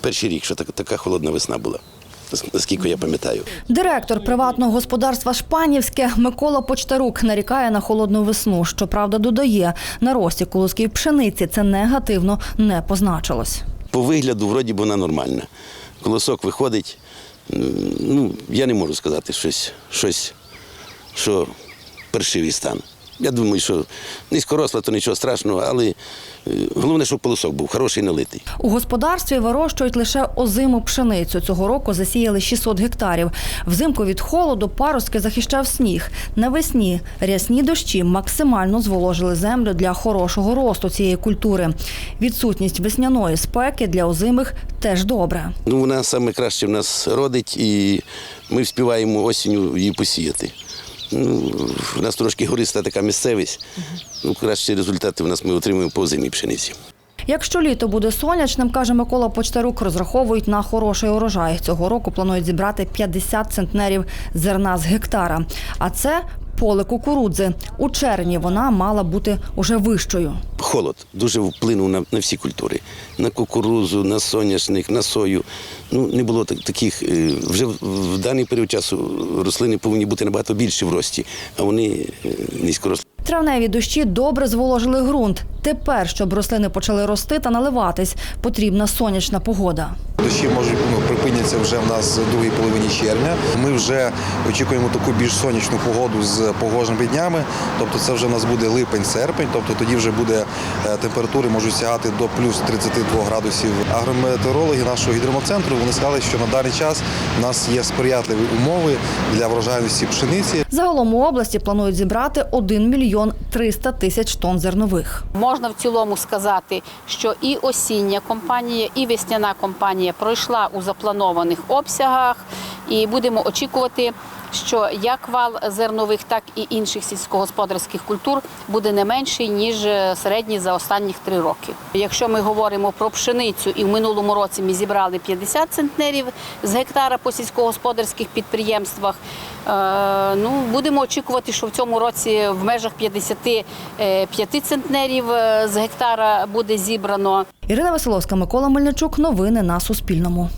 перший рік, що так- така холодна весна була, наскільки я пам'ятаю. Директор приватного господарства Шпанівське Микола Почтарук нарікає на холодну весну. Щоправда, додає, на рості колосків пшениці це негативно не позначилось. По вигляду, вроді вона нормальна. Колосок виходить. Ну, я не можу сказати щось, щось що першивий стан. Я думаю, що низькоросла, то нічого страшного, але е, головне, щоб колосок був хороший налитий. У господарстві вирощують лише озиму пшеницю. Цього року засіяли 600 гектарів. Взимку від холоду паростки захищав сніг. Навесні рясні дощі максимально зволожили землю для хорошого росту цієї культури. Відсутність весняної спеки для озимих теж добре. Ну, вона саме краще в нас родить, і ми вспіваємо осінню її посіяти. Ну, у нас трошки гориста така місцевість. Ну, кращі результати в нас ми отримуємо по зимі пшениці. Якщо літо буде сонячним, каже Микола Почтарук, розраховують на хороший урожай. Цього року планують зібрати 50 центнерів зерна з гектара. А це поле кукурудзи. У червні вона мала бути уже вищою. Холод дуже вплинув на, на всі культури. На кукурузу, на соняшник, на сою. Ну, не було так- таких. е, Вже в, в даний період часу рослини повинні бути набагато більші в рості, а вони низько низькорослі. Травневі дощі добре зволожили ґрунт. Тепер, щоб рослини почали рости та наливатись, потрібна сонячна погода. Дощі можуть ну, припиняться вже в нас в другій половині червня. Ми вже очікуємо таку більш сонячну погоду з погожими днями. Тобто це вже в нас буде липень-серпень, тобто тоді вже буде е, температури можуть сягати до плюс 32 градусів. Агрометеорологи нашого гідромоцентру вони сказали, що на даний час в нас є сприятливі умови для врожайності пшениці. Загалом у області планують зібрати 1 мільйон 300 тисяч тонн зернових. Можна в цілому сказати, що і осіння компанія, і весняна компанія пройшла у запланованих обсягах, і будемо очікувати, що як вал зернових, так і інших сільськогосподарських культур буде не менший ніж е, середній за останніх три роки. Якщо ми говоримо про пшеницю, і в минулому році ми зібрали 50 центнерів з гектара по сільськогосподарських підприємствах. е, Ну, будемо очікувати, що в цьому році в межах 55 центнерів е, з гектара буде зібрано. Ірина Василовська, Микола Мельничук. Новини на Суспільному.